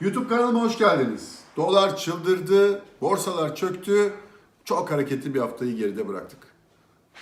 YouTube kanalıma hoş geldiniz. Dolar çıldırdı, borsalar çöktü. Çok hareketli bir haftayı geride bıraktık.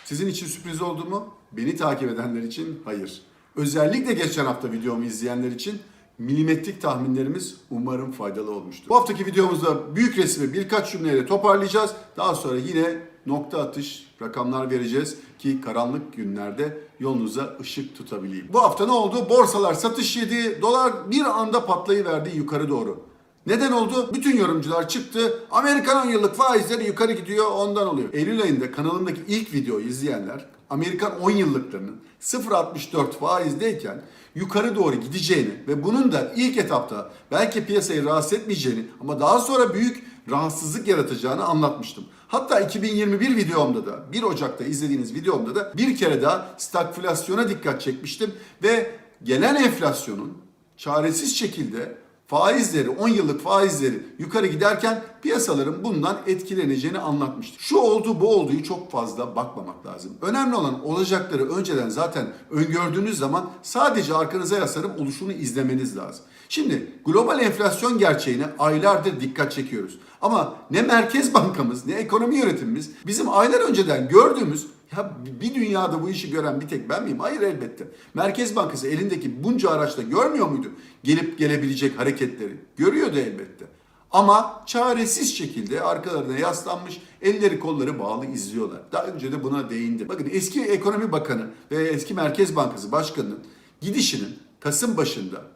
Sizin için sürpriz oldu mu? Beni takip edenler için hayır. Özellikle geçen hafta videomu izleyenler için milimetrik tahminlerimiz umarım faydalı olmuştur. Bu haftaki videomuzda büyük resmi birkaç cümleyle toparlayacağız. Daha sonra yine nokta atış rakamlar vereceğiz ki karanlık günlerde yolunuza ışık tutabileyim. Bu hafta ne oldu? Borsalar satış yedi, dolar bir anda patlayıverdi yukarı doğru. Neden oldu? Bütün yorumcular çıktı. Amerikan 10 yıllık faizleri yukarı gidiyor ondan oluyor. Eylül ayında kanalımdaki ilk videoyu izleyenler Amerikan 10 yıllıklarının 0.64 faizdeyken yukarı doğru gideceğini ve bunun da ilk etapta belki piyasayı rahatsız etmeyeceğini ama daha sonra büyük rahatsızlık yaratacağını anlatmıştım. Hatta 2021 videomda da 1 Ocak'ta izlediğiniz videomda da bir kere daha stagflasyona dikkat çekmiştim ve gelen enflasyonun çaresiz şekilde faizleri, 10 yıllık faizleri yukarı giderken piyasaların bundan etkileneceğini anlatmıştım. Şu oldu bu olduğu çok fazla bakmamak lazım. Önemli olan olacakları önceden zaten öngördüğünüz zaman sadece arkanıza yaslanıp oluşunu izlemeniz lazım. Şimdi global enflasyon gerçeğine aylardır dikkat çekiyoruz. Ama ne Merkez Bankamız ne ekonomi yönetimimiz bizim aylar önceden gördüğümüz ya bir dünyada bu işi gören bir tek ben miyim? Hayır elbette. Merkez Bankası elindeki bunca araçta görmüyor muydu? Gelip gelebilecek hareketleri. Görüyordu elbette. Ama çaresiz şekilde arkalarına yaslanmış, elleri kolları bağlı izliyorlar. Daha önce de buna değindim. Bakın eski ekonomi bakanı ve eski Merkez Bankası başkanının gidişinin Kasım başında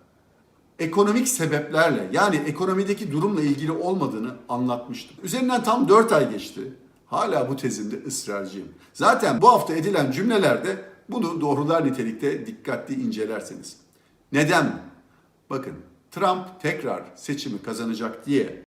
ekonomik sebeplerle yani ekonomideki durumla ilgili olmadığını anlatmıştım. Üzerinden tam 4 ay geçti. Hala bu tezimde ısrarcıyım. Zaten bu hafta edilen cümlelerde bunu doğrular nitelikte dikkatli incelerseniz. Neden? Bakın Trump tekrar seçimi kazanacak diye